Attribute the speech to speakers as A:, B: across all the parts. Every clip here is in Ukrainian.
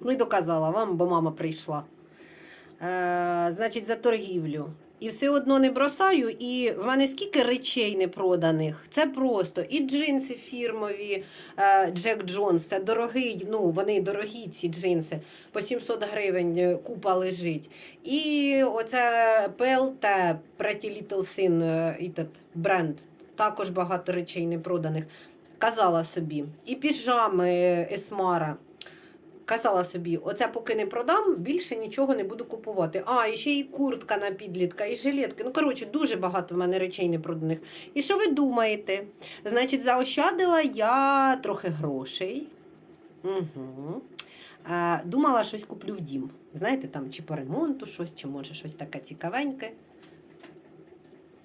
A: Ну і доказала вам, бо мама прийшла. Е, значить, за торгівлю. І все одно не бросаю, і в мене скільки речей не проданих. Це просто і джинси фірмові е, Джек Джонс, це дорогий, ну вони дорогі, ці джинси, по 700 гривень е, купа лежить. І оце ПЛТ, Pretty Little Sin, е, бренд, також багато речей не проданих. Казала собі. І піжами Есмара. Казала собі, оце поки не продам, більше нічого не буду купувати. А, і ще і куртка на підлітка, і жилетки. Ну, коротше, дуже багато в мене речей не проданих. І що ви думаєте? Значить, заощадила я трохи грошей. Угу. Думала, щось куплю в дім. Знаєте, там чи по ремонту щось, чи може щось таке цікавеньке.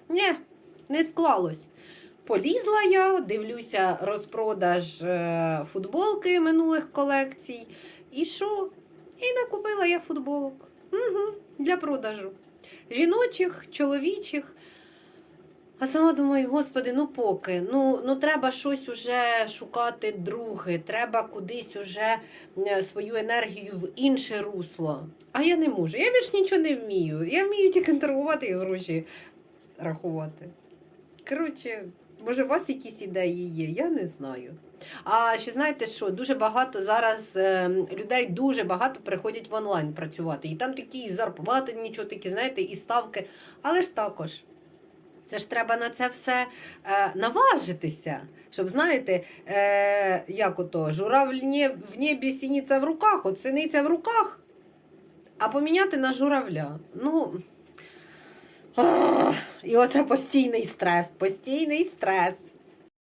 A: Ні, не склалось. Полізла я, дивлюся розпродаж е, футболки минулих колекцій. І що? І накупила я футболок. Угу, для продажу. Жіночих, чоловічих. А сама думаю, господи, ну поки. Ну, ну треба щось уже шукати друге, треба кудись уже е, свою енергію в інше русло. А я не можу. Я більш нічого не вмію. Я вмію тільки торгувати і гроші рахувати. Коротше, може, у вас якісь ідеї є, я не знаю. А ще знаєте що? Дуже багато зараз е, людей дуже багато приходять в онлайн працювати. І там такі і зарплати, нічого такі, знаєте, і ставки. Але ж також. Це ж треба на це все е, наважитися. Щоб, знаєте, е, як ото, журавль в небі сініця в руках, от синиця в руках, а поміняти на журавля. Ну, ах, і оце постійний стрес, постійний стрес.